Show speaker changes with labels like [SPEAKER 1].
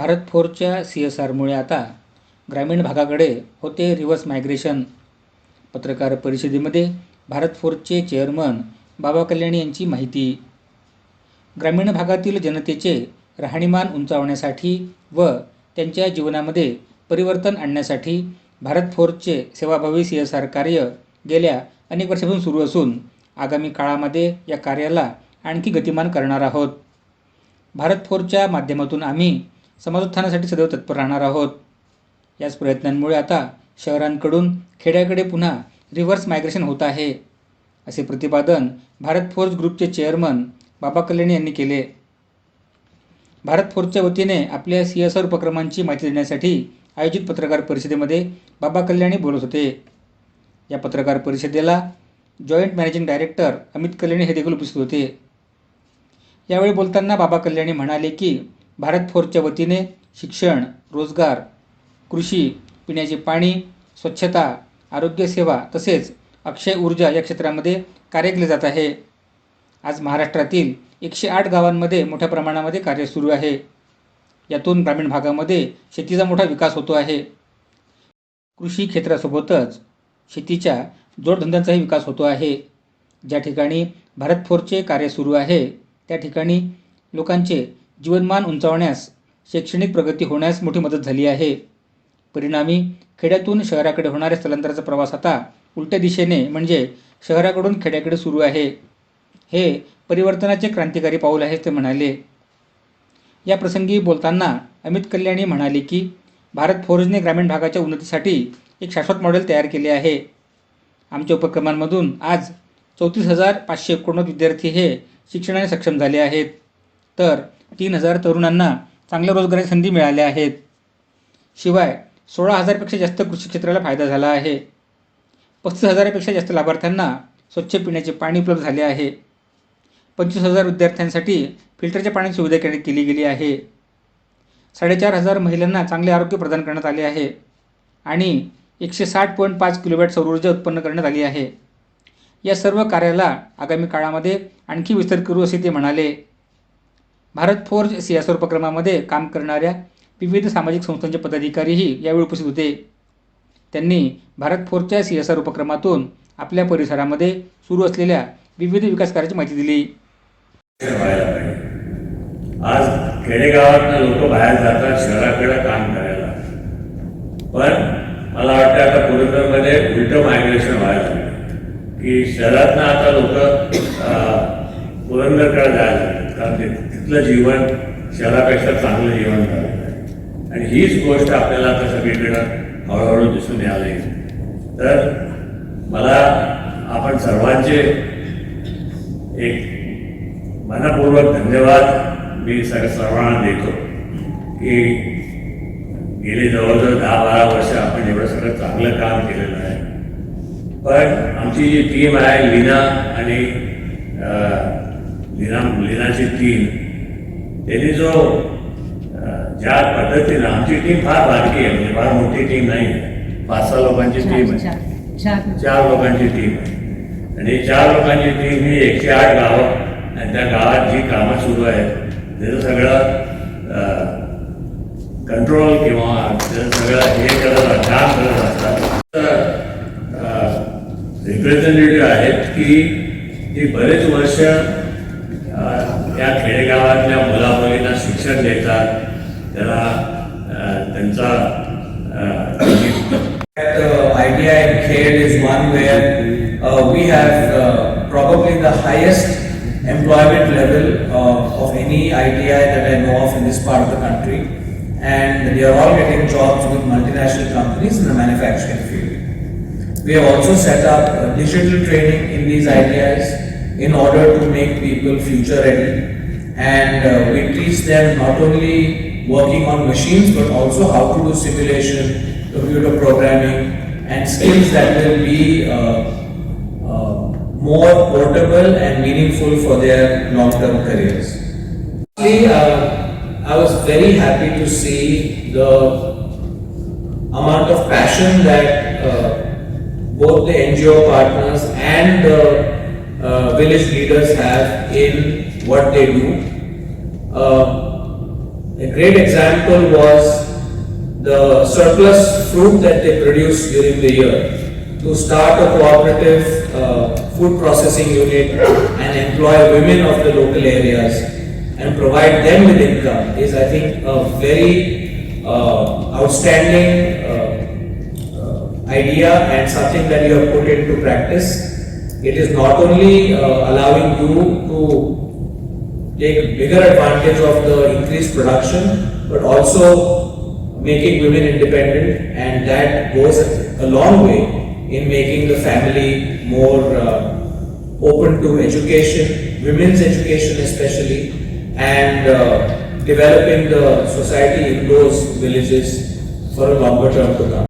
[SPEAKER 1] भारत फोरच्या C S आरमुळे आता ग्रामीण भागाकडे होते रिव्हर्स मायग्रेशन. पत्रकार परिषदेमध्ये भारत फोर्सचे चेअरमन बाबा कल्याणी यांची माहिती. ग्रामीण भागातील जनतेचे राहणीमान उंचावण्यासाठी व त्यांच्या जीवनामध्ये परिवर्तन आणण्यासाठी भारत फोर्सचे सेवाभावी सी एस आर कार्य गेल्या अनेक वर्षापासून सुरू असून आगामी काळामध्ये या कार्याला आणखी गतिमान करणार आहोत. भारत फोर्सच्या माध्यमातून आम्ही समाजोत्थानासाठी सदैव तत्पर राहणार आहोत. याच प्रयत्नांमुळे आता शहरांकडून खेड्याकडे पुन्हा रिव्हर्स मायग्रेशन होत आहे. असे प्रतिपादन भारत फोर्स ग्रुपचे चेअरमन बाबा कल्याणी यांनी केले. भारत फोर्सच्या वतीने आपल्या सी एस आर उपक्रमांची माहिती देण्यासाठी आयोजित पत्रकार परिषदेमध्ये बाबा कल्याणी बोलत होते. या पत्रकार परिषदेला joint managing director Amit Kalyani हे देखील उपस्थित होते. यावेळी बोलताना बाबा कल्याणी म्हणाले की भारत फोरच्या वतीने शिक्षण रोजगार कृषी पिण्याचे पाणी स्वच्छता आरोग्यसेवा तसेच अक्षय ऊर्जा या क्षेत्रामध्ये कार्य केले जात आहे. आज महाराष्ट्रातील एकशे आठ गावांमध्ये मोठ्या प्रमाणामध्ये कार्य सुरू आहे. यातून ग्रामीण भागामध्ये शेतीचा मोठा विकास होतो आहे. कृषी क्षेत्रासोबतच शेतीच्या जोडधंद्यांचाही विकास होतो आहे. ज्या ठिकाणी भारत फोरचे कार्य सुरू आहे त्या ठिकाणी लोकांचे जीवनमान उंचावण्यास शैक्षणिक प्रगती होण्यास मोठी मदत झाली आहे. परिणामी खेड्यातून शहराकडे होणाऱ्या स्थलांतराचा प्रवास आता उलट्या दिशेने म्हणजे शहराकडून खेड्याकडे सुरू आहे. हे परिवर्तनाचे क्रांतिकारी पाऊल आहे ते म्हणाले. या प्रसंगी बोलताना अमित कल्याणी म्हणाले की भारत फोर्जने ग्रामीण भागाच्या उन्नतीसाठी एक शाश्वत मॉडेल तयार केले आहे. आमच्या उपक्रमांमधून आज चौतीस हजार पाचशे एकोणनव्वद विद्यार्थी हे शिक्षणाने सक्षम झाले आहेत. तर तीन हजार तरुणांना चांगल्या रोजगाराची संधी मिळाल्या आहेत. शिवाय सोळा हजारपेक्षा जास्त कृषी क्षेत्राला फायदा झाला आहे. पस्तीस हजारापेक्षा जास्त लाभार्थ्यांना स्वच्छ पिण्याचे पाणी उपलब्ध झाले आहे. पंचवीस हजार विद्यार्थ्यांसाठी फिल्टरच्या पाण्याची सुविधा करण्यात केली गेली आहे. साडेचार हजार महिलांना चांगले आरोग्य प्रदान करण्यात आले आहे आणि एकशे साठ पॉईंट पाच किलोवॅट सौरऊर्जा उत्पन्न करण्यात आली आहे. या सर्व कार्याला आगामी काळामध्ये आणखी विस्तार करू असे ते म्हणाले. भारत फोर्ज सी एस उपक्रमामध्ये काम करणाऱ्या विविध सामाजिक संस्थांचे पदाधिकारीही यावेळी उपस्थित होते. त्यांनी भारत फोर्जच्या सी एस आर उपक्रमातून आपल्या परिसरामध्ये सुरू असलेल्या विविध विकास कार्याची माहिती दिली.
[SPEAKER 2] आज खेडेगावात लोक बाहेर जातात शहराकडे काम करायला. पण मला वाटतं आता पुरंदरमध्ये उलट मायग्रेशन व्हायला लागलं. की शहरातनं आता लोक पुरंदरकडे जायला लागले. कारण ते तिथलं जीवन शहरापेक्षा चांगलं जीवन झालं. आहे आणि हीच गोष्ट आपल्याला आता सगळीकडं हळूहळू दिसून यायला तर मला आपण सर्वांचे एक मनपूर्वक धन्यवाद मी सग सर्वांना देतो की गेली जवळजवळ दहा बारा वर्ष आपण एवढं सगळं चांगलं काम केलेलं आहे. पण आमची जी टीम आहे लीना आणि लीना लीनाची टीम त्यांनी जो ज्या पद्धतीनं आमची टीम फार बारकी आहे म्हणजे फार मोठी टीम नाही पाच सहा लोकांची टीम आहे.
[SPEAKER 3] चार
[SPEAKER 2] लोकांची टीम आहे. आणि चार लोकांची टीम ही एकशे आठ गावं आणि त्या गावात जी कामं सुरू आहेत त्याचं सगळं कंट्रोल किंवा त्याचं सगळं हे करत काम करत असतात. रिप्रेझेंटेटिव्ह आहेत की ती बरेच वर्ष त्या खेडेगावातल्या मुलामुलींना शिक्षण देतात त्याला अं, त्यांचा अं,
[SPEAKER 4] Uh, ITI in Khed is one where uh, we have uh, probably the highest employment level uh, of any ITI that I know of in this part of the country. And they are all getting jobs with multinational companies in the manufacturing field. We have also set up uh, digital training in these ITIs in order to make people future ready. And uh, we teach them not only working on machines but also how to do simulation, computer programming, and skills that will be uh, uh, more portable and meaningful for their long-term careers. Actually, uh, I was very happy to see the amount of passion that uh, both the NGO partners and the village leaders have in what they do. Uh, A great example was the surplus fruit that they produce during the year. To start a cooperative uh, food processing unit and employ women of the local areas and provide them with income is, I think, a very uh, outstanding uh, uh, idea and something that you have put into practice. It is not only uh, allowing you to take bigger advantage of the increased production, but also making women independent, and that goes a long way in making the family more uh, open to education, women's education especially, and uh, developing the society in those villages for a longer term to come.